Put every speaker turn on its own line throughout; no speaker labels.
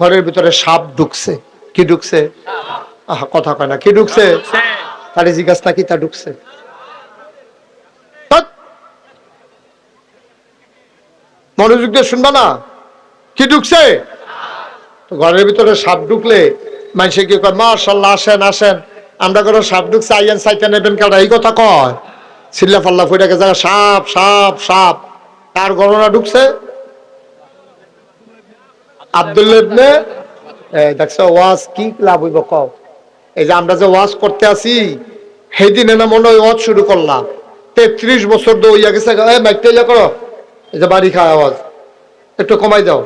ঘরের ভিতরে সাপ ঢুকছে। কি ঢুকছে? আহা, কথা কয় না। কি ঢুকছে? তাহলে জিজ্ঞাসা কি তা ঢুকছে? মনোযোগ দিয়ে শুনবা না? কি ঢুকছে? ঘরের ভিতরে সাপ ঢুকলে মানুষে কি কয় মার্শাল্লাহ আসেন আসেন। আমরা কোনো সাপ ঢুকছে, আইয়েন, সাইতে নেবেন কেন এই কথা কয়। চিল্লা ফাল্লা ফুটাকে জায়গা সাপ সাপ সাপ। তার গণনা ঢুকছে? এই দেখছ, ওয়াজ কি লাভ হইব কও? এই যে আমরা যে ওয়াজ করতে আসি সেই দিনে না মনে হয় ওয়াজ শুরু করলাম। তেত্রিশ বছর হইয়া গেছে এই মাইকটা ইয়া করো। এই যে বাড়ি খায় আওয়াজ একটু কমাই দাও।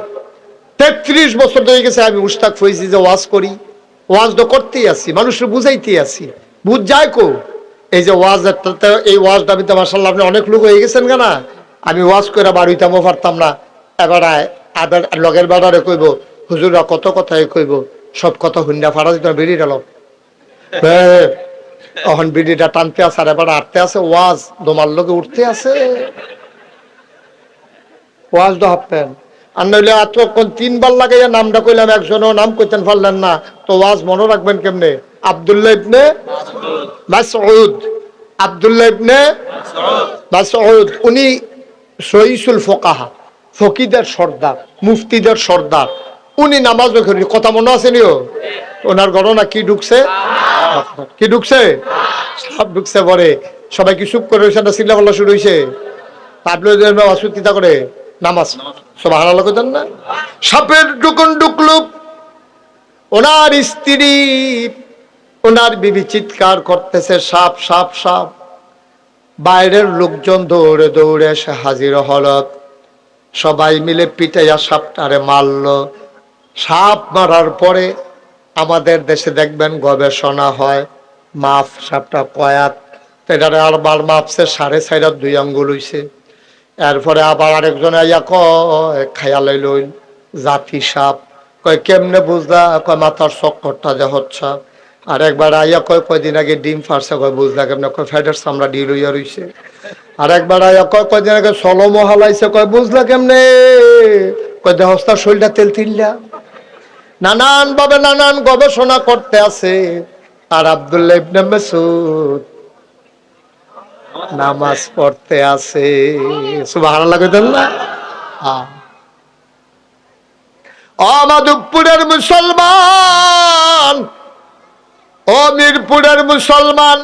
তেত্রিশ বছর ধরে গেছে, আমি মুস্তাক হয়েছি যে ওয়াজ করি। ওয়াজ তো করতেই আছি মানুষের বুঝাইতেই আছি। বুঝ যায় কো? এই যে ওয়াজ এই ওয়াজটা আমি তো মাসাল্লাহ আপনি অনেক লোক হয়ে গেছেন কেনা আমি ওয়াজ করে বাড়িতামও পারতাম না। এবার আবার লগের বাড়ারে কইব হুজুরা কত কথাই কইব, সব কথা হুন্ডা ফাড়া দিতে বেরিয়ে গেল এখন বিড়িটা টানতে আছে আর এবার আটতে আছে, ওয়াজ দোমার লোকে উঠতে আছে। ওয়াজ তো হাঁপতেন আর নইলে এতক্ষণ তিনবার লাগাইয়া নামটা কইলাম একজনও, নাম কইতেন পারলেন না। তো ওয়াজ মনে রাখবেন কেমনে? আব্দুল্লাহ ইবনে মাসউদ। আব্দুল্লাহ ইবনে মাসউদ। উনি সহিসুল ফোকাহা। ফকিদের সর্দার, মুফতিদের সর্দার। উনি নামাজ কথা মনে আছে নিও? ওনার গণনা কি ঢুকছে? কি ঢুকছে? সব ঢুকছে পরে। সবাই কি চুপ করে রয়েছে না চিল্লা পাল্লা শুরু হয়েছে? পাবলো অসুস্থিতা করে নামাজ। সব হারালো করতেন না? সাপের ডুকুন ডুকলুপ ওনার স্ত্রী, ওনার বিবি চিৎকার করতেছে, সাপ সাপ সাপ। বাইরের লোকজন দৌড়ে দৌড়ে এসে হাজির হলত সবাই মিলে পিটাইয়া সাপটারে মারলো। সাপ মারার পরে আমাদের দেশে দেখবেন গবেষণা হয় মাপ সাপটা কয়াত। এটারে আবার মাপছে সাড়ে চাইরাত দুই আঙ্গুল হইছে। এরপরে আবার আরেকজন আইয়া কয় খায়ালাই লইল জাতি সাপ। কয়, কেমনে বুঝলা? কয়, মাথার চক্করটা যে হচ্ছে। আর একবার আইয়া কয়, কয়দিন আগে ডিম ফারছে কয়, বুঝলা কেমনে? কয় ফ্যাটের চামড়া ডি লইয়া রইছে। আর একবার আইয়া কয়, কয়দিন আগে সলমো হালাইছে, কয়, বুঝলা কেমনে? কয় দেহস্তার শরীরটা তেল তিল্লা নানান ভাবে নানান গবেষণা করতে আছে। আর আব্দুল্লাহ ইবনে মাসুদ নামাজ পড়তে আছে। সুবহানাল্লাহ কইতেন না? হ্যাঁ। ও মুসলমান ও মিরপুরের মুসলমান,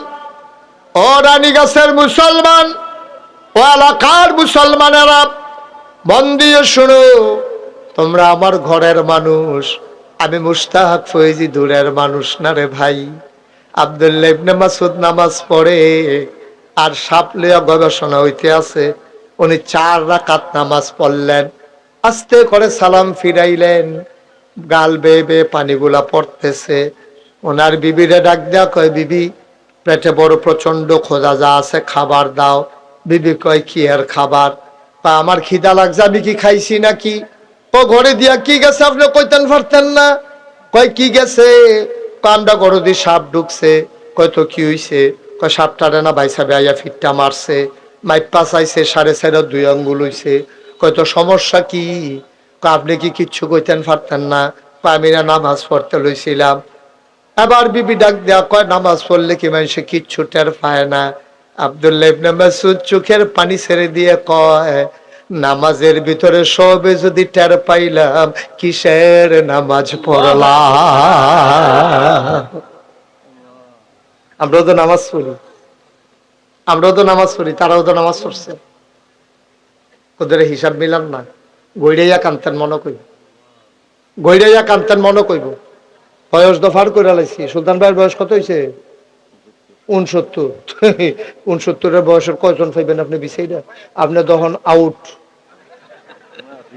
ও রানীগাছের মুসলমান, ও এলাকার মুসলমানেরা মন দিয়ে শুনো, তোমরা আমার ঘরের মানুষ। আমি মুস্তাক ফৈজি দূরের মানুষ না রে ভাই। আবদুল্লাহ ইবনে মাসুদ নামাজ পড়ে, আর সাপ লিয়া গবেষণা হইতে আছে উনি চার রাকাত নামাজ পড়লেন। আস্তে করে সালাম ফিরাইলেন, গাল বেয়ে বেয়ে পানিগুলা পড়তেছে। ওনার বিবিরে ডাক দেয়া, কয়, বিবি, পেটে বড় প্রচণ্ড খোঁজা যা আছে, খাবার দাও। বিবি কয়, কি আর খাবার? বা আমার খিদা লাগছে, আমি কি খাইছি নাকি? ও ঘরে দিয়া কি গেছে, আপনি কইতেন পারতেন না। কয়, কি গেছে? কামটা গরু দিয়ে সাপ ঢুকছে। কয়, তো কি হইছে? কয়, সাপটারে না বাইসা বেয়া ফিটটা মারছে। মাইপা চাইছে, সাড়ে চার দুই আঙ্গুল হইছে। কয়, তো সমস্যা কি? আপনি কি কিচ্ছু কইতেন পারতেন না। আমি না নামাজ পড়তে লইছিলাম। আবার বিবি ডাক দেয়া কয়, নামাজ পড়লে কি মানুষে কিচ্ছু টের পায় না? আব্দুল্লাহ ইবনে মাসুদ চোখের পানি ছেড়ে দিয়ে কয়, নামাজের ভিতরে সবে যদি টের পাইলাম, কিসের নামাজ পড়লাম? আমরাও তো নামাজ পড়ি। আমরাও তো নামাজ পড়ি, তারাও তো নামাজ পড়ছে। ওদের হিসাব মিলাম না। গৈরাইয়া কান্তেন মনে কইব। গৈরাইয়া কান্তেন মনে কইব। বয়স দফার করে লাইছি। সুলতান ভাইয়ের বয়স কত হয়েছে উনসত্তর। উনসত্তরের বয়সের কয়জন পাইবেন আপনি বিষয়টা আপনি তখন আউট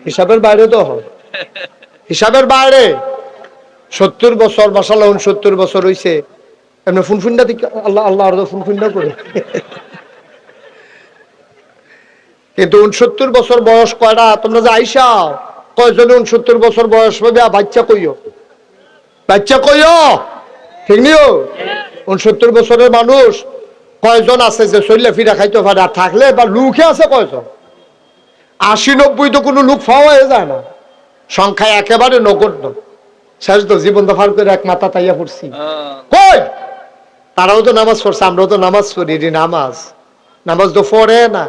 হিসাবের বাইরে তো হন হিসাবের বাইরে। সত্তর বছর মাসাল্লাহ উনসত্তর বছর হয়েছে এমনি ফুনফুন্ডা দিকে, আল্লাহ আল্লাহ আর ফুনফুন্ডা করে। কিন্তু উনসত্তর বছর বয়স কয়টা? তোমরা যে আইসা, কয়জনে উনসত্তর বছর বয়স পাবে বাচ্চা কইও। বাচ্চা কইও? ঠিক নিও? উনসত্তর বছরের মানুষ কয়জন আছে যে ফিরা খাইতে পারে? আর থাকলে বা লুকে আছে কয়জন? আশি নব্বই তো কোনো লোক পাওয়া যায় না। সংখ্যায় একেবারে নগণ্য। শেষ তো জীবনটা ফার করে এক মাথা তাইয়া পড়ছি। কই? তারাও তো নামাজ পড়ছে আমরাও তো নামাজ পড়ি রে নামাজ। নামাজ তো পড়ে না।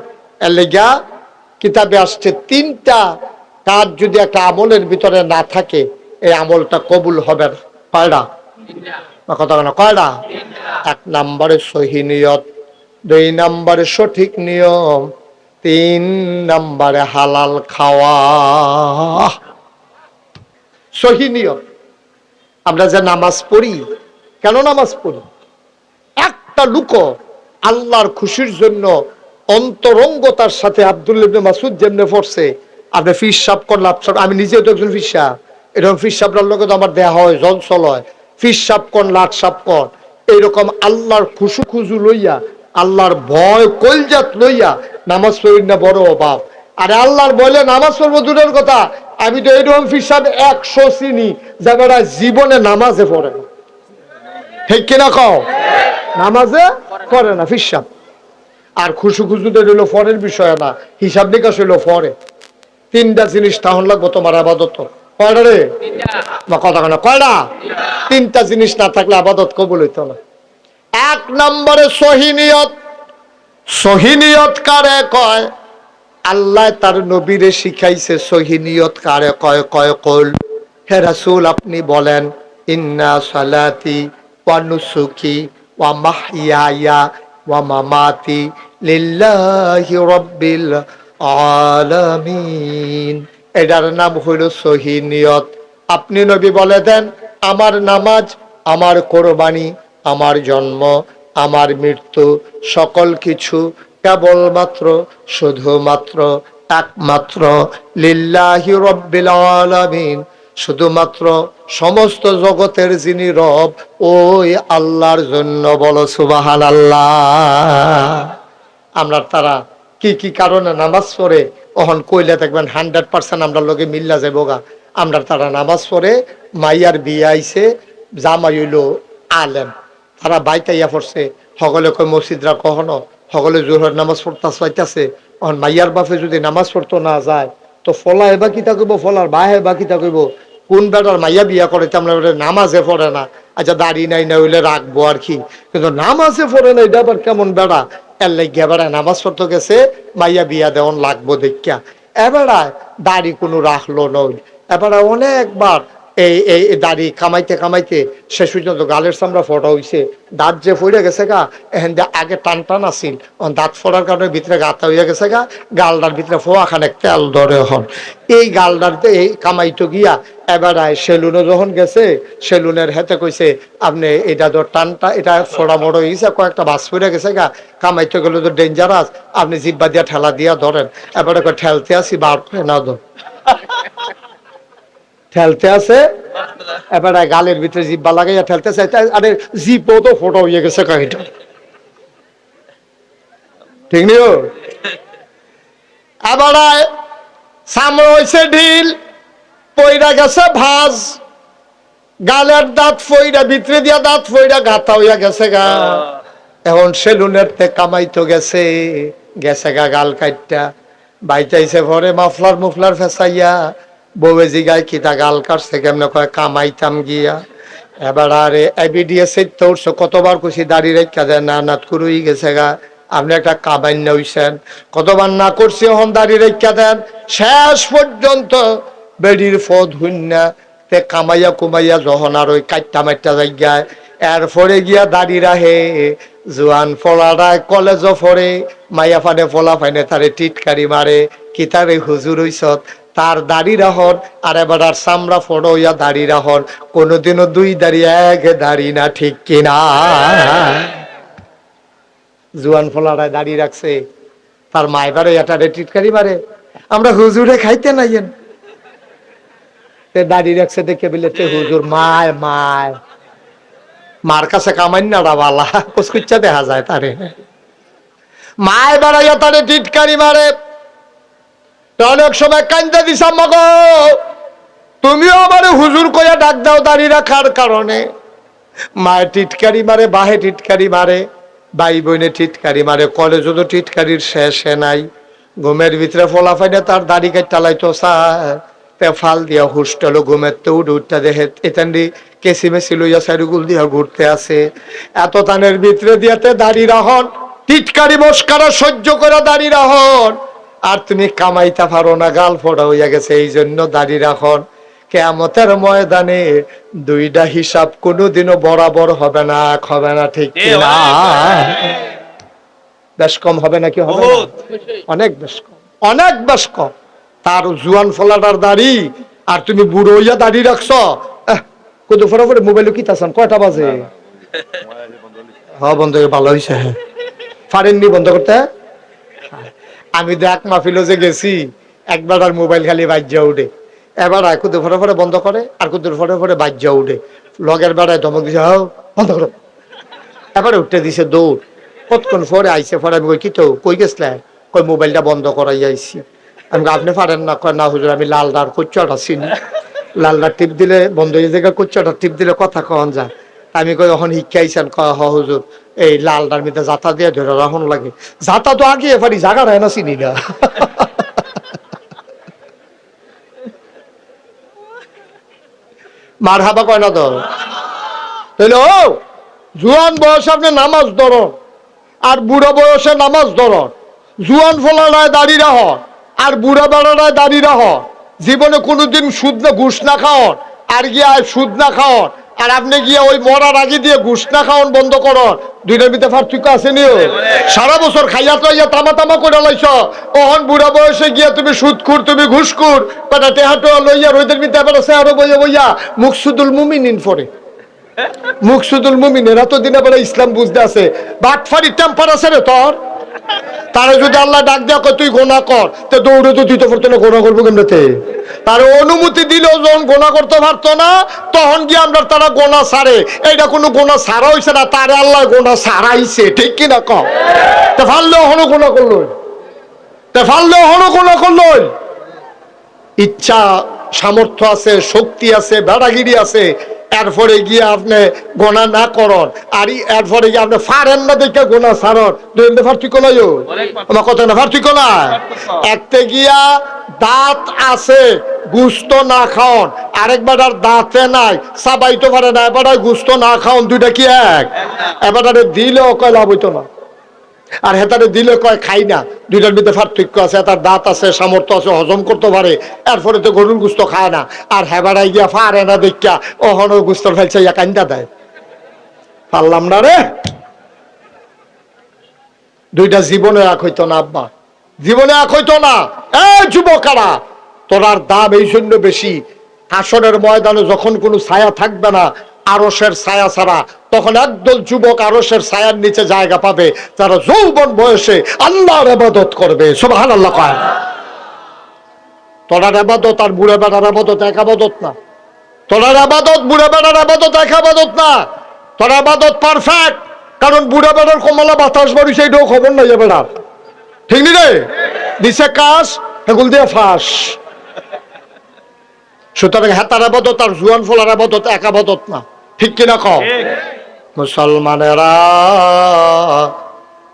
এর লেগা কিতাবে আসছে তিনটা কাজ যদি একটা আমলের ভিতরে না থাকে এই আমলটা কবুল হবে কয়টা কথা কয়টা এক নম্বরে সহি নিয়ত, দুই নম্বরে সঠিক নিয়ম, তিন নম্বরে হালাল খাওয়া। সহি নিয়ত। আমরা যে নামাজ পড়ি, কেন নামাজ পড়ি? একটা লুক আল্লাহর খুশির জন্য অন্তরঙ্গতার সাথে আব্দুল ইবনে মাসুদ যেমনে পড়ছে আপনি ফিস সাপ করলাম আমি নিজেও তো একজন ফিস সাপ এরকম ফিস সাপটার লোকে তো আমার দেয়া হয় জলসল হয়। ফিস সাপ কন, লাট সাপ কন, এইরকম আল্লাহর খুশু খুজু লইয়া, আল্লাহর ভয় কলজাত লইয়া নামাজ পড়ি না বড় অভাব। আরে আল্লাহর বলে নামাজ পড়ব দূরের কথা, আমি তো এইরকম ফিস সাপ একশো চিনি যারা জীবনে নামাজে পড়ে না। ঠিক কিনা কও? নামাজে করে না ফিসাব আর খুশু খুশুতে রইল ফরের বিষয় না, হিসাব নিকাশ হইল ফরে। তিনটা জিনিস তাহলে লাগবো তোমার আবাদত। কয়টা রে? বা কথা কেন কয়টা? তিনটা। জিনিস না থাকলে আবাদত কবুল হইতো না। এক নম্বরে সহিনিয়ত সহিনিয়ত কারে কয়? আল্লাহ তার নবীরে শিখাইছে সহিনিয়ত কারে কয় কয় কল। হে রাসূল আপনি বলেন ইন্না সালাতি ওয়া নুসুকি ওয়া মাহইয়ায়া ওয়া মামাতি লিল্লাহি রাব্বিল আলামিন। এটার নাম হইল সহিনিয়ত আপনি নবী বলে দেন, আমার নামাজ, আমার কোরবানি, আমার জন্ম, আমার মৃত্যু, সকল কিছু কেবলমাত্র, শুধুমাত্র, একমাত্র লিল্লাহি রব্বিল আলামিন। শুধুমাত্র সমস্ত জগতের যিনি রব, ওই আল্লাহর জন্য বলো সুবাহান আল্লাহ আমরা তারা কি কি কারণে নামাজ পড়ে ওহন কইলে দেখবেন হান্ড্রেড পার্সেন্ট আমরা লোকে মিল্লা যাব গা। আমরা তারা নামাজ পড়ে, মাইয়ার বিয়ে আইছে, জামাই হইল আলেম। তারা বাইতাইয়া পড়ছে। সকলে কয়, মসজিদরা কখনো সকলে জোহর নামাজ পড়তা পাইতেছে অহন মাইয়ার বাপে যদি নামাজ পড়তো না যায়, তো ফলা এবার কিতা কইব ফলার বাহে এবার কিতা কইব কোন বেটার মাইয়া বিয়া করে আমরা বলে নামাজে পড়ে না। আচ্ছা দাড়ি নাই না হইলে রাখব আর কি। কিন্তু নামাজে পড়ে না, এটা আবার কেমন বেড়া? এর লাগিয়া নামাজ পড়তে গেছে, মাইয়া বিয়া দেওয়ান লাগবো দেখিয়া। এবারায় দাড়ি কোনো রাখল নই এবারে অনেকবার এই এই দাড়ি কামাইতে কামাইতে শেষ পর্যন্ত গালের চামড়া ফোটা হইছে। দাঁত যে ফইরে গেছে গা এখান দিয়ে আগে টান টান আসিল দাঁত ফোড়ার কারণে ভিতরে গাতা হইয়া গেছে গা, গালডার ভিতরে ফোয়া খানে তেল ধরে হন। এই গালডারতে এই কামাইতো গিয়া এবার সেলুনে যখন গেছে, সেলুনের হেতে কইছে, আপনি এটা তো টানটা, এটা ফোড়া মোড়ো হয়েছে কয়েকটা বাস ফিরে গেছে গা, কামাইতে গেলে তো ডেঞ্জারাস আপনি জিব্বা দিয়া ঠেলা দিয়া ধরেন। এবারে ঠেলতে আসি, বার না ধর ঠেলতে আছে এবারে গালের ভিতরে জিব্বা লাগাইয়া ঠেলতেছে আরে জিপও তো ফোটো হয়ে গেছে কাহিটা ঠিক নিও এবারে সামনে হয়েছে ঢিল পইরা গেছে ভাজ। গালের দাঁত ফইরা ভিতরে দিয়া দাঁত ফইরা গাথা হইয়া গেছে গা। এখন সেলুনের তে কামাইতো গেছে গেছে গা গাল কাটটা বাইতাইছে ভরে মাফলার মুফলার ফেসাইয়া। বউয়ে জিগায় কিতা গাল কাটছে কেমনে কয় কামাইতাম গিয়া। এবার আরে এবিডিএস তো উঠছো কতবার খুশি দাড়ি রেখা দেয় না নাত করুই গেছে গা। আপনি একটা কাবাইন হইছেন কতবার না করছি এখন দাড়ি রেখা দেন শেষ পর্যন্ত বেডির ফদ হুন্না তে কামাইয়া কুমাইয়া আর ওই কাইটটা মাইটটা জায়গায়। এরপরে গিয়া দাঁড়ি রাহে জোয়ান ফলারায় কলেজও ফরে, মাইয়া ফানে ফলা ফাইনে তারে টিটকারি মারে, কি তারে হুজুর হইছত তার দাড়ি রাহন আর এবার আর চামড়া ফড়ো হইয়া দাড়ি রাহন কোনোদিনও দুই দাড়ি এক দাড়ি না, ঠিক কিনা জুয়ান ফলারায় দাড়ি রাখছে। তার মায় বারে এটা টিটকারি মারে। আমরা হুজুরে খাইতে নাইয়েন। দাড়ি রাখছে দেখে বলে হুজুর, মায় মায়। মার কাছে বালা কুচকুচ্চা দেখা যায় তারে। মায় বাড়াইয়া তারে টিটকারি মারে। অনেক সময় কান্দা মগো তুমিও আমার হুজুর কইয়া ডাক দাও দাড়ি রাখার কারণে। মায়ের টিটকারি মারে, বাহে টিটকারি মারে, ভাই বোনে টিটকারি মারে, কলেজও তো টিটকারির শেষে নাই। ঘুমের ভিতরে ফলাফাইনে তার দাড়ি কাটটা লাইতো তে ফাল দিয়া হুস্টলো ঘুমের তো উঠে উঠতে দেখে এতান্ডি কেসি মেসি লইয়া সাইডুগুল দিয়া ঘুরতে আছে এত তানের ভিতরে দিয়াতে দাঁড়িয়ে রাহন টিটকারি মস্কারা সহ্য করে দাঁড়িয়ে রাহন। আর তুমি কামাইতে পারো না গাল ফোড়া হইয়া গেছে এই জন্য দাঁড়িয়ে রাখন। কেমতের ময়দানে দুইটা হিসাব কোনোদিনও বরাবর হবে না এক হবে না ঠিক না বেশ কম হবে নাকি হবে অনেক বেশ কম অনেক বেশ কম। তার জুয়ান ফলাটার দাড়ি আর তুমি বুড়ো হইয়া দাড়ি রাখছ। কত ফটাফট মোবাইল কি তাছেন কয়টা বাজে? হ্যাঁ বন্ধ হয়ে ভালো হয়েছে পারেননি বন্ধ করতে। আমি দেখ মাহফিলে যে গেছি একবার আর মোবাইল খালি বাজ্যা উঠে। এবার আর কুদুর ফটো ফটো বন্ধ করে আর কুদুর ফটো ফটো বাজ্যা উঠে। লগের বেড়ায় ধমক দিছে হাও বন্ধ করো। এবারে উঠতে দিছে দৌড়। কতক্ষণ পরে আইসে পরে আমি কই কি তো কই গেছলে? কই মোবাইলটা বন্ধ করাই আইছি। আমি আপনি পারেন না। কয়, না হুজুর, আমি লালদার কুচ্চাটা চিনি। লালদার টিপ দিলে, বন্ধ হয়ে জায়গা কুচ্চাটা টিপ দিলে কথা কখন যায়। আমি কই এখন শিক্ষাইছেন কয়, হ হুজুর, এই লালদার মধ্যে জাতা দিয়ে ধরে রাখুন লাগে। জাতা তো আগে পারি জাগা রায় না চিনি না। মার হাবা কয় না তো তাহলে ও, জুয়ান বয়সে আপনি নামাজ ধরন, আর বুড়ো বয়সে নামাজ ধরন। জুয়ান ফলারায় দাঁড়িয়ে রাহ আর বুড়া বেড়ারায় দাঁড়িয়ে রাহ। জীবনে কোনোদিন সুদ না, ঘুষ না খাওয়ান আর গিয়ে সুদ না খাওয়ান আর আপনি গিয়ে ওই মরার আগে দিয়ে ঘুষ না খাওয়ান বন্ধ করন। দুইটার ভিতরে পার্থক্য আছে নিও। সারা বছর খাইয়া টাইয়া তামা তামা করে লাইছ। ওহন বুড়া বয়সে গিয়ে তুমি সুদখুর, তুমি ঘুষখুর। কটা টেহাটো লইয়া রোদের ভিতরে আছে আরও বইয়া বইয়া মুকসুদুল মুমিনিন পরে মুকসুদুল মুমিনের এতদিন আবার ইসলাম বুঝতে আছে। বাটফারি টেম্পার আছে রে তোর। তারে যদি আল্লাহ ডাক দেয়া কয়, তুই গোনা কর, তো দৌড়ে তো দিতে পারতো না গোনা করব কেমনেতে? তার অনুমতি দিলেও যখন গোনা করতে পারতো না, তখন গিয়ে আমরা তারা গোনা সারে। এইটা কোনো গোনা সারা হইছে না, তারে আল্লাহ গোনা সারাইছে, ঠিক কিনা কম তে ফাললেও হনো গোনা করল তে ফাললেও হনো গোনা করল ইচ্ছা সামর্থ্য আছে শক্তি আছে বেড়াগিরি আছে এরপরে গিয়ে আপনি গোনা না করন। আর এরপরে গিয়ে আপনি ফারেন না দেখে গোনা সারন দুই।
অনেক পার্থক্য।
আমার কথা না পার্থক্য না একতে গিয়া দাঁত আছে গুস্ত না খাওন। আরেকবার আর দাঁতে নাই সাবাইতে পারে না এবার গুস্ত না খাওন। দুইটা কি এক? এবার দিলেও কয় লাভ হইতো না। আর হেতারে দিলে কয় খাই না। দুইটার মধ্যে পার্থক্য আছে, তার দাঁত আছে, সামর্থ্য আছে, হজম করতে পারে, এরপরে তো গরুর গুস্ত খায় না। আর হেবাড়াই গিয়া ফারে না দেখা ওহন গুস্তর ফেলছে ইয়া কান্দা দেয়। পারলাম না রে। দুইটা জীবনে এক হইতো না, আব্বা। জীবনে এক হইতো না। এ যুবকারা তোরার দাম এই জন্য বেশি। আসরের ময়দানে যখন কোনো ছায়া থাকবে না আরসের ছায়া ছাড়া, তখন একদল যুবক আরসের ছায়ার নিচে জায়গা পাবে, যারা যৌবন বয়সে আল্লাহর আবাদত করবে। সুবহান আল্লাহ কয়। তোরার আবাদত আর বুড়ে বেড়ার আবাদত এক আবাদত না। তোরার আবাদত বুড়ে বেড়ার আবাদত এক আবাদত না। তোর আবাদত পারফেক্ট কারণ বুড়ে বেড়ার কমলা বাতাস বাড়ি সেইটাও খবর নাই বেড়ার। ঠিক নি রে? দিছে কাজ হেগুল দিয়ে ফাঁস। সুতরাং হেতার আবাদত আর জুয়ান ফলার আবাদত এক আবাদত না। ঠিক কিনা কম। মুসলমানেরা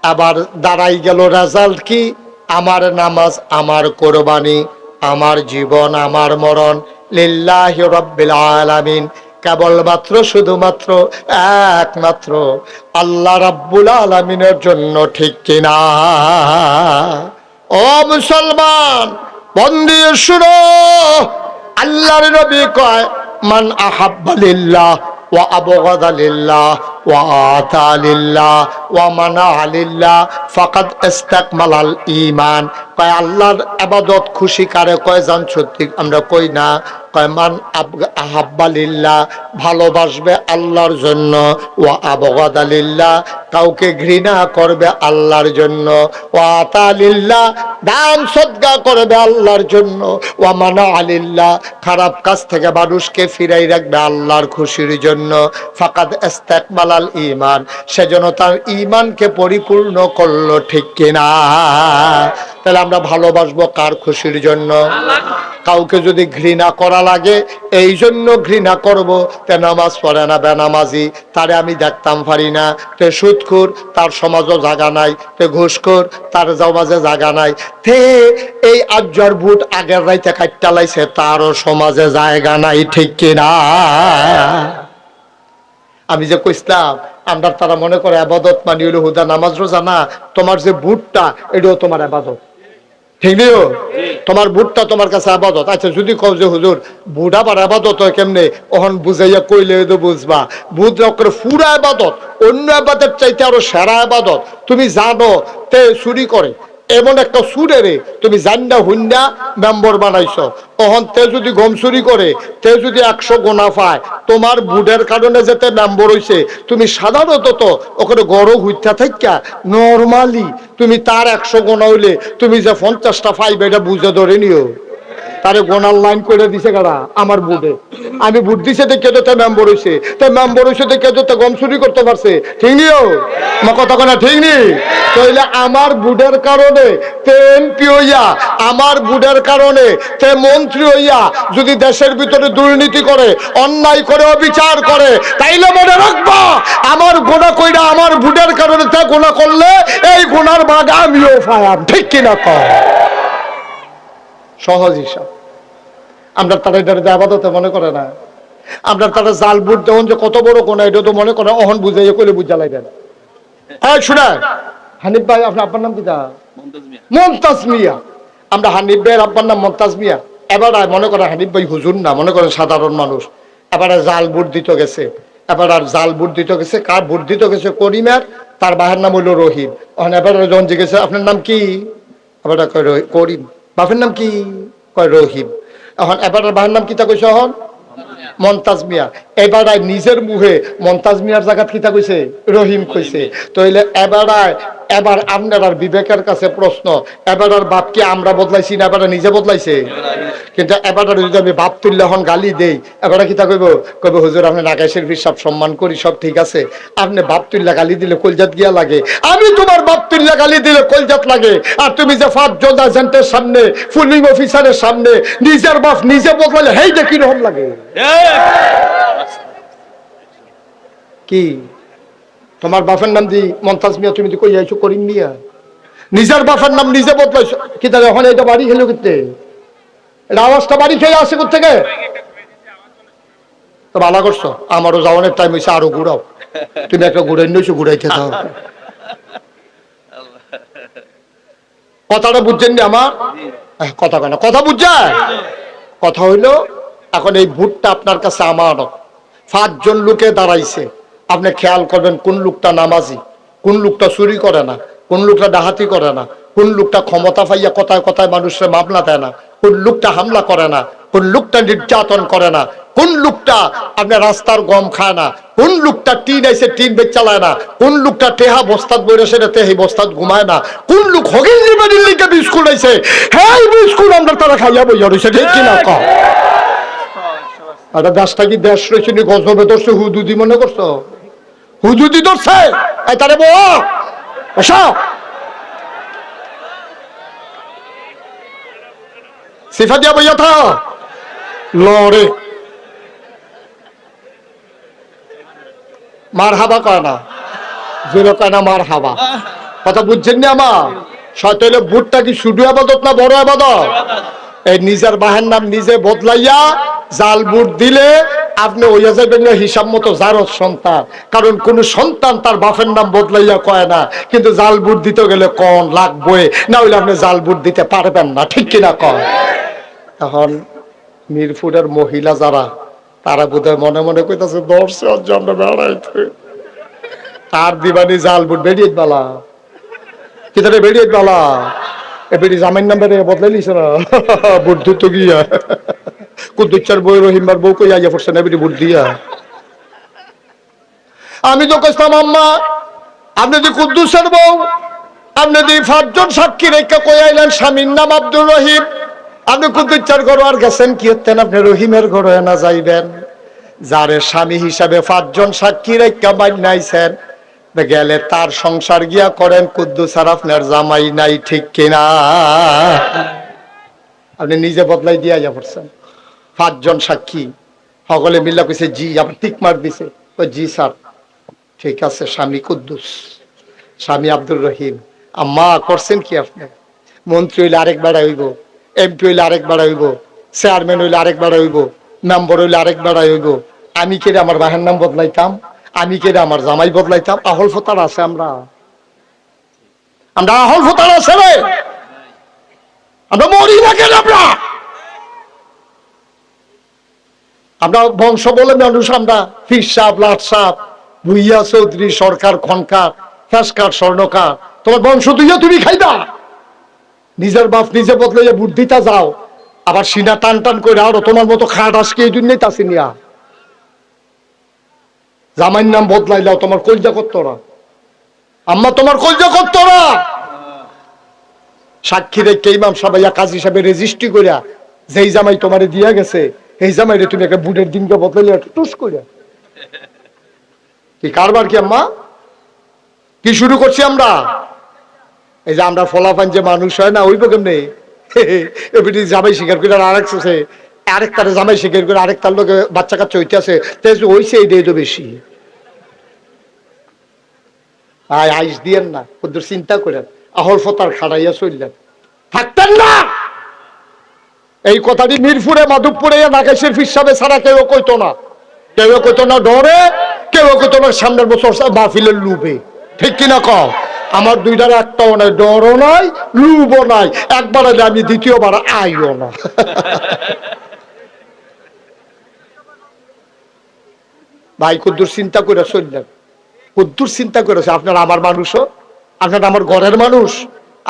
আবার দাঁড়াই গেল রেজাল্ট কি? আমার নামাজ আমার কোরবানি আমার জীবন আমার মরণ লিল্লাহ রব্বিল আলামিন। কেবলমাত্র শুধুমাত্র একমাত্র আল্লাহ রাব্বুল আলামিনের জন্য ঠিক কিনা? ও মুসলমান বন্দি শুনো। আল্লাহর নবী কয় মান আহাব্বা লিল্লাহ। ওয়া আবগাদা লিল্লাহ, ওয়া আতা লিল্লাহ, ওয়া মানা লিল্লাহ কয়, আল্লাহর খুশি কারে? কয় জান সত্যি আমরা কই না। কয় মান আব- আহাব্বা লিল্লাহ ভালোবাসবে আল্লাহর জন্য। ওয়া আবগাদা লিল্লাহ কাউকে ঘৃণা করবে আল্লাহর জন্য। ওয়া আতা লিল্লাহ দান সদকা করবে আল্লাহর জন্য। ওয়া মানা আলিল্লাহ খারাপ কাজ থেকে মানুষকে ফিরাই রাখবে আল্লাহর খুশির জন্য। ফাকাদ ইস্তাকমালাল ঈমান সেজন্য তার ইমানকে পরিপূর্ণ করল ঠিক কিনা। তাহলে আমরা ভালোবাসবো কার খুশির জন্য? কাউকে যদি ঘৃণা করা লাগে এই জন্য ঘৃণা করব। তে নামাজ পড়ে না বেনামাজি, তারে আমি দেখতাম পারি না। তে সুদ সুদখোর তার সমাজও জাগা নাই। তে ঘুষখোর তার সমাজে জাগা নাই। তে এই আজ্জর বুট আগের রাইতে কাটটা লাইছে, তারও সমাজে জায়গা নাই, ঠিক কিনা? আমি যে কইসলাম, আমরা তারা মনে করে আবাদত মানি হইল হুদা, নামাজ রোজা না, তোমার যে বুটটা, এটাও তোমার আবাদত। ঠিক নিও তোমার বুটটা তোমার কাছে আবাদত। আচ্ছা যদি কও যে হুজুর, বুট আবার আবাদত হয় কেমনে? ওহন বুঝাইয়া কইলে তো বুঝবা। বুট করে ফুরা আবাদত, অন্য আবাদের চাইতে আরও সেরা আবাদত। তুমি জানো, তে চুরি করে। এমন একটা সুরে রে, তুমি জান্ডা হুন্ডা মেম্বর বানাইছো। তখন তে যদি গম করে, তে যদি একশো গোনা পায়, তোমার বুডের কারণে যেতে মেম্বর হইছে, তুমি সাধারণত তো ওখানে গড় হইতা থাকা নর্মালি তুমি তার একশো গোনা হইলে তুমি যে পঞ্চাশটা পাইবে, এটা বুঝে ধরে নিও। তারে গোনার লাইন করে দিছে কারা? আমার বুটে। আমি বুট দিছে তো তে মেম্বর হইছে। তে মেম্বর দেখে তো তে গম চুরি করতে পারছে। ঠিক নিও আমার কথা কোনা ঠিক নি? তাইলে আমার বুডের কারণে তে এমপি হইয়া, আমার বুডের কারণে তে মন্ত্রী হইয়া যদি দেশের ভিতরে দুর্নীতি করে, অন্যায় করে, অবিচার করে, তাইলে মনে রাখবা, আমার গোনা কইরা আমার বুডের কারণে তে গোনা করলে, এই গোনার ভাগ আমিও পাইলাম ঠিক কিনা কর সহজ হিসাব। আমরা তারা এটা আবাদতে মনে করে না। আমরা তারা জাল বুট দেওয়ান যে কত বড় কোন এটা তো মনে করে অহন বুঝাইয়া কইলে বুঝা লাগবে না। হ্যাঁ শোনা হানিফ ভাই আপনার আব্বার নাম কি দা? মমতাজ মিয়া। আমরা হানিফ ভাইয়ের আব্বার নাম মমতাজ মিয়া। এবার মনে করে হানিফ ভাই হুজুর না মনে করে সাধারণ মানুষ। এবার জাল বুট দিতে গেছে। এবার আর জাল বুট দিতে গেছে কার বুট দিতে গেছে? করিমের তার বাহের নাম হইল রহিম। এখন এবার যখন জিজ্ঞেস আপনার নাম কি? এবার করিম। বাপের নাম কি? কয় রহিম। এখন এবার বাপের নাম কি তা কইছে এখন? মন্তাজ মিয়া। এবার নিজের মুহে মন্তাজ মিয়ার জায়গা কিতা কইছে? রহিম কইছে। তো এবার এবার আপনার আর বিবেকের কাছে প্রশ্ন এবার আর বাপকে আমরা বদলাইছি না এবার নিজে বদলাইছে? কিন্তু এবার যদি আমি বাপ তুললে এখন গালি দেই এবার কিতা কইব? কইব হুজুর আপনি নাগাইশের সব সম্মান করি সব ঠিক আছে। আপনি বাপ তুললে গালি দিলে কলজাত গিয়া লাগে। আমি তোমার বাপ তুললে গালি দিলে কলজাত লাগে। আর তুমি যে ফাঁদ জোদা এজেন্টের সামনে পুলিং অফিসারের সামনে নিজের বাপ নিজে বদলালে হেই যে কীরকম লাগে? কি? তোমার বাপের নাম দি মন্তাজ মিয়া, তুমি কই আইছো করিম মিয়া। নিজের বাপের নাম নিজে বদলাইছো। কি তাহলে ওখানে এটা বাড়ি খেলো করতে এটা আওয়াজটা বাড়ি খেয়ে আসে থেকে তো করছ। আমারও টাইম হয়েছে আরও ঘুরাও। তুমি একটা ঘুরাই নিয়েছো, ঘুরাইতে থাও কথাটা বুঝছেন নি আমার? কথা কেন কথা বুঝছেন? কথা হইল, এখন এই ভোটটা আপনার কাছে আমার পাঁচজন লোকে দাঁড়াইছে। আপনি খেয়াল করবেন কোন লোকটা নামাজি, কোন লোকটা চুরি করে না, কোন লোকটা ডাহাতি করে না, কোন লোকটা ক্ষমতা পাইয়া কথায় কথায় মানুষের মামলা দেয় না, কোন লোকটা হামলা করে না, কোন লোকটা নির্যাতন করে না, কোন লোকটা আপনার রাস্তার গম খায় না, কোন লোকটা টিন এসে টিন বেচ চালায় না, কোন লোকটা টেহা বস্তাত বইরে সেটা তেহি বস্তাত ঘুমায় না, কোন লোক হগিল নিবাড়ির লিখে বিস্কুট আইছে হ্যাঁ বিস্কুট আমরা তারা খাইয়া বইয়া রয়েছে ঠিক কিনা কম আর গাছটা কি দেশ রয়েছে গজবে ধরছে? হুদুদি মনে করছ? হুদুদি ধরছে? তারে বো এসো সিফা দিয়া বইয়া থা। লড়ে। মার হাবা কয় না? জোরে কয় না মার হাবা কথা বুঝছেন না আমার সতলে বুটটা কি শুধু আবাদত না বড় আবাদত? এই নিজের বাহের নাম নিজে বদলাইয়া জাল বুট দিলে আপনি ওইয়া যাবেন না হিসাব মতো জারত সন্তান। কারণ কোন সন্তান তার বাপের নাম বদলাইয়া কয় না, কিন্তু জাল বুট দিতে গেলে কন লাগবে না হইলে আপনি জাল বুট দিতে পারবেন না, ঠিক কিনা কয় এখন মিরপুরের মহিলা যারা, তারা বোধহয় মনে মনে কইতাছে দর্শক জন্য বেড়াইতে। তার দিবানি জাল বুট বেরিয়ে বালা কিতারে বেরিয়ে বালা এ বেরি জামাইন নাম্বারে বদলাই লিছে না। বুট ধুতো গিয়া। বই রহিমবার বউ কই আইয়া পড়ছে না আমি তো কইতাম, আম্মা, আপনি যে কুদ্দুসের বউ, আপনি যে সাক্ষী রেখা কই আইলেন, স্বামীর নাম আব্দুর রহিম, আপনি কুদ্দুচ্চার ঘর আর গেছেন কি হতেন আপনি রহিমের ঘরে না যাইবেন। যারে স্বামী হিসাবে পাঁচজন সাক্ষী রেখা মাইনাইছেন গেলে তার সংসার গিয়া করেন, কুদ্দুস আর আপনার জামাই নাই, ঠিক কিনা? আপনি নিজে বদলাই দিয়া যা পড়ছেন পাঁচজন সাক্ষী, সকলে মিল্লা কইছে, জি, আবার টিক মার দিছে। কই জি, স্যার। ঠিক আছে, স্বামী কুদ্দুস, স্বামী আব্দুর রহিম। আম্মা, করছেন কি আপনি? মন্ত্রী হইলে আরেক বেড়া হইব, এমপি হইলে আরেক বেড়া হইব, চেয়ারম্যান হইলে আরেক বেড়া হইব, মেম্বার হইলে আরেক বেড়া হইব। আমি কেড়ে আমার বাহের নাম বদলাইতাম? আমি কেড়ে আমার জামাই বদলাইতাম? আহল ফতার আছে আমরা। আমরা আহল ফতার আছে রে। আমরা মরি না কেন আমরা? আমরা বংশ বলে মানুষ, আমরা ফির সাপ লাট সাপ ভুইয়া চৌধুরী, সরকার খনকার ফ্যাসকার স্বর্ণকার। তোমার বংশ তুইও তুমি খাইবা। নিজের বাপ নিজে বদলে বুদ্ধিটা যাও। আবার সিনা টান টান করে আরও তোমার মতো খাট আজকে এই জন্যই তাসি নিয়া জামাইর নাম বদলাইলাও, তোমার কলজা করতো না। আম্মা, তোমার কলজা করতো না। সাক্ষী রেখে ইমাম সাবাইয়া কাজী হিসাবে রেজিস্ট্রি করিয়া যেই জামাই তোমারে দিয়া গেছে, এই জামাইরে তুমি একটা বুটের দিনকে বদলাইলে টুস করিয়া কি কারবার কি আম্মা? কি শুরু করছি আমরা? এই যে আমরা ফলাফান যে মানুষ হয় না, ওইব কেমনে? এবারে জামাই শিকার করে আর আরেক আছে আরেক তারে জামাই শিকার করে আরেক তার লোকে বাচ্চা কাচ্চা হইতে আছে তেজ হইছে এইটাই তো বেশি। আয়, আইস দিয়েন না, ওদের চিন্তা করেন, আহল ফতার খাড়াইয়া চললেন। থাকতেন না! এই কথাটি মিরপুরে, মাধবপুরে নাগেশের ফিসাবে ছাড়া কেউ কইতো না। কেউ কইতো না ডরে, কেউ কইতো না সামনের বছর মাহফিলের লুবে। ঠিক কিনা কও? আমার দুইটার একটাও নাই, ডরও নাই, লুবও নাই। একবার আমি দ্বিতীয়বার আইও না। ভাই, কুদ্দুর চিন্তা করে চললেন কুদ্দুর চিন্তা করেছে আপনার আমার মানুষও, আপনার আমার ঘরের মানুষ,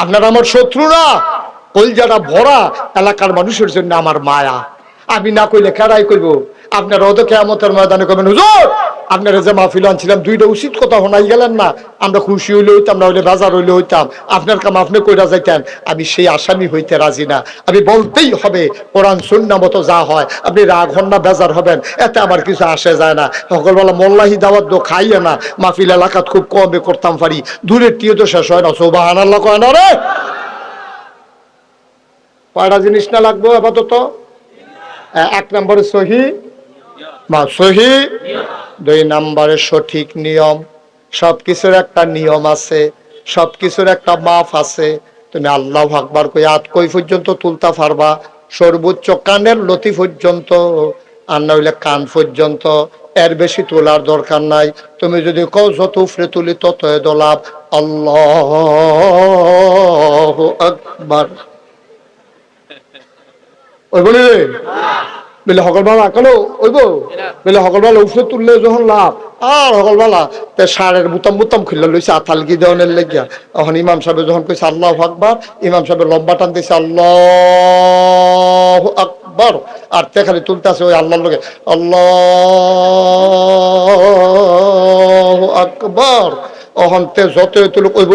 আপনার আমার শত্রুরা। কলজাটা ভরা এলাকার মানুষের জন্য আমার মায়া। আমি না কইলে কেরাই করব আপনারা অত কেমতের ময়দানে করবেন হুজুর, আপনারা যে মাহফিল আনছিলাম, দুইটা উচিত কথা শোনাই গেলেন না। আমরা খুশি হইলে হইতাম, না হইলে বাজার হইলে হইতাম। আপনার কাম আপনি কইরা যাইতেন। আমি সেই আসামি হইতে রাজি না। আমি বলতেই হবে, কোরআন, সুন্না মতো যা হয়, আপনি রাগ হন না, বেজার হবেন। এতে আমার কিছু আসে যায় না। সকালবেলা মোল্লাহি দাওয়াত দো খাইয়ে না। মাহফিল এলাকাত খুব কমে করতাম পারি। দূরের টিও তো শেষ হয় না। সৌবাহান আল্লাহ কয় না রে? কয়টা জিনিস না লাগবো আপাতত? এক নম্বরে সহি মা সহি। দুই নম্বরে সঠিক নিয়ম। সবকিছুর একটা নিয়ম আছে, সবকিছুর একটা মাপ আছে। তুমি আল্লাহ আকবার কই আত কই পর্যন্ত তুলতা পারবা? সর্বোচ্চ কানের লতি পর্যন্ত, আর না হইলে কান পর্যন্ত। এর বেশি তোলার দরকার নাই। তুমি যদি কও যত উফরে তুলি তত দোলাভ আল্লাহ আকবার। ওই বলি রে বলে সকালবেলা কেন? ওইব? বলে সকালবেলা উঠে তুললে যখন লাভ। আর সকালবেলা তে সারের বুতাম বুতাম খুললে লইছে আথালকি দেওয়ানের লেগিয়া। তখন ইমাম সাহেব যখন কইছে আল্লাহ আকবার ইমাম সাহেব লম্বা টান দিছে আল্লাহ আকবার আর তে খালি তুলতেছে ওই আল্লাহর লোকে আল্লাহ আকবার অহন তে যত তুলুক ওই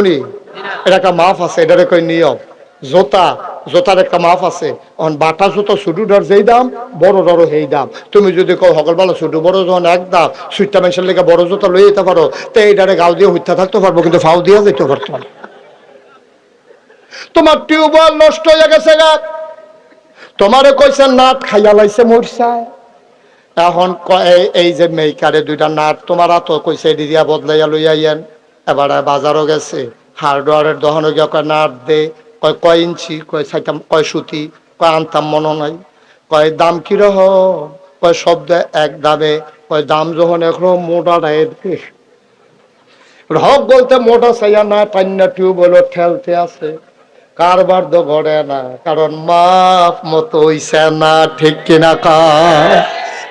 এটা একটা মাফ আছে এটারে কই নিয়ম। জোতা, জোতার একটা মাফ আছে। অন বাটা জুতো ছোটো ডর যেই দাম, বড় ডরও সেই দাম। তুমি যদি কও সকালবেলা ছোটো বড় যখন এক দাম। সুইটটা মানুষের লেগে বড় জুতো লই যেতে পারো। তো এইটারে গাও দিয়ে হইতে থাকতে পারব, কিন্তু ফাও দিয়ে যেতে পারতো তোমার টিউবওয়েল নষ্ট হয়ে গেছে গা। তোমারে কইছে নাট খাইয়া লাইছে মরছায় এখন ক- এই- যে মেইকারে দুইটা নাট তোমার তো কইছে দিদিয়া বদলাইয়া লইয়া আইয়েন। এবারে বাজারও গেছে। হার্ডওয়ারের দহনে গিয়ে নাট দে। কয় কয় ইঞ্চি, কয় চাইতাম কয় সুতি, কয় আনতাম মনে নাই। কয়, দাম কীরকম? কয়, শব্দ এক দামে। কয়, দাম যখন এখনও মোটা ডায়ের রহক বলতে মোটা চাইয়া না পান্না টিউব হলো ঠেলতে আছে। কারবার তো ঘরে না, কারণ মাপ মতো হইছে না, ঠিক কিনা কা?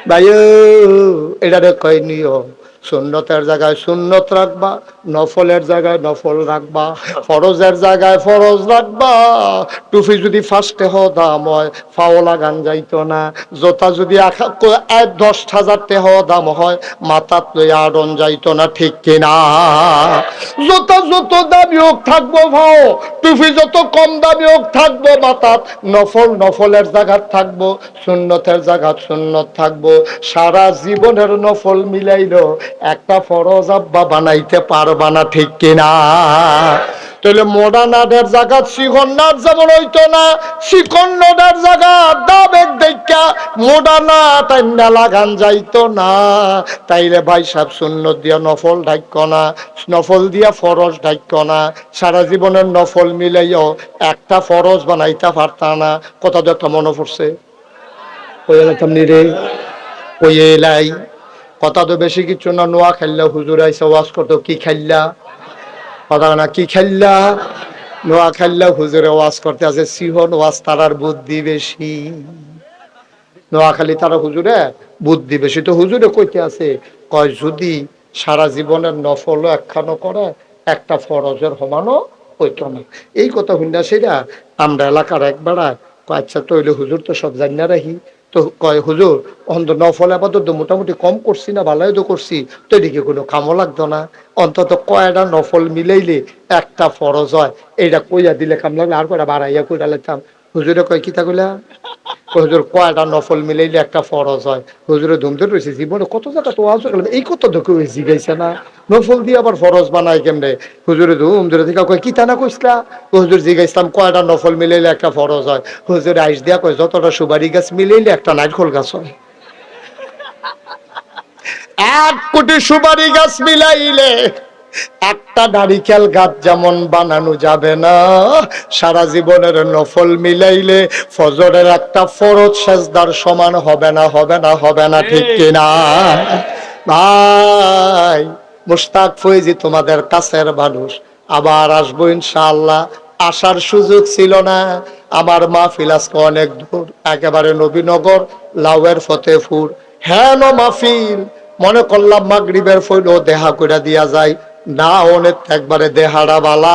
ভাই এটারে কয় নিয়ম। সুন্নতের জায়গায় সুন্নত রাখবা, নফলের জায়গায় নফল রাখবা, ফরজের জায়গায় ফরজ রাখবা। টুপি যদি ফার্স্টে হ দাম হয়, ফাও লাগান যাইতো না। জোতা যদি দশ হাজার টেহ দাম হয় মাথাত লই আড়ন যাইতো না, ঠিক কিনা? যত যত দামি হোক থাকব ভাও টুপি যত কম দামি হোক থাকব মাথাত নফল নফলের জায়গাত থাকব, সুন্নতের জায়গাত সুন্নত থাকব। সারা জীবনের নফল মিলাইলো একটা ফরজ আব্বা বানাইতে পারবা না, ঠিক কিনা? তাহলে মডার্নাদের জায়গা শিকন্নার যেমন হইতো না শিকন্নদের জায়গা দাবেক দেখা মডার্না তাই লাগান যাইতো না। তাইলে ভাই সাহেব শূন্য দিয়া নফল ঢাক্য না, নফল দিয়া ফরজ ঢাক্য না। সারা জীবনের নফল মিলাইও একটা ফরজ বানাইতে পারতা না। কথা যত মনে পড়ছে? ওই এলাম রে? ওই এলাই। কথা তো বেশি কিছু না, নোয়া খাইলা, হুজুর আইসা ওয়াজ করতো, কি খাইলা? কথা না, কি খাইলা? নোয়া খাইলা, হুজুরে ওয়াজ করতে আছে, সিহন ওয়াজ তারার বুদ্ধি বেশি। নোয়াখালী তারা হুজুরে বুদ্ধি বেশি। তো হুজুরে কইতে আছে, কয়, যদি সারা জীবনের নফল একখানো করে, একটা ফরজের সমানও হইতো না। এই কথা শুননা সেটা আমরা এলাকার একবার আচ্ছা তৈলে হুজুর তো সব জানি না রাখি তো কয়, হুজুর, অন্ত নফল আপাতত মোটামুটি কম করছি না, ভালোই তো করছি। তো এদিকে কোনো কামও লাগতো না। অন্তত কয়টা নফল মিলাইলে একটা ফরজ হয়। এটা কইয়া দিলে কাম লাগলে আর কয়টা বাড়াইয়া কইরা লেতাম। হুজুরে কয় কইলা? কয় হুজুর কয়টা নফল মিলাইলে একটা ফরজ হয়। হুজুরে ধুমতে রয়েছে জীবনে কত জায়গা তো আজ এই কত তো কেউ জিগাইছে না। নফল দিয়ে আবার ফরজ বানায় কেমনে? হুজুরে ধুম ধরে থেকে কয় কিতা না কইসলা হুজুর জিগাইছিলাম কয়টা নফল মিলাইলে একটা ফরজ হয়। হুজুরে আইস দিয়া কয়, যতটা সুবারি গাছ মিলাইলে একটা নাইটখোল গাছ হয়। এক কোটি সুপারি গাছ মিলাইলে একটা নারিকেল গাছ যেমন বানানো যাবে না সারা জীবনের নফল মিলাইলে ফজরের একটা ফরজ সেজদার সমান হবে না হবে না হবে না ঠিক কিনা? ভাই মুস্তাক ফৈজি তোমাদের কাছের মানুষ। আবার আসব ইনশাআল্লাহ। আসার সুযোগ ছিল না। আমার মা আজকে অনেক দূর। একেবারে নবীনগর লাউয়ের ফতেপুর হ্যাঁ ন মাহফিল? মনে করলাম মাগরিবের ফইল দেহা করে দিয়া যায়। না অনেক একবারে দেহারা বালা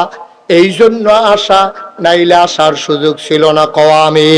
এই জন্য আসা নাইলে আসার সুযোগ ছিল না কওয়া আমি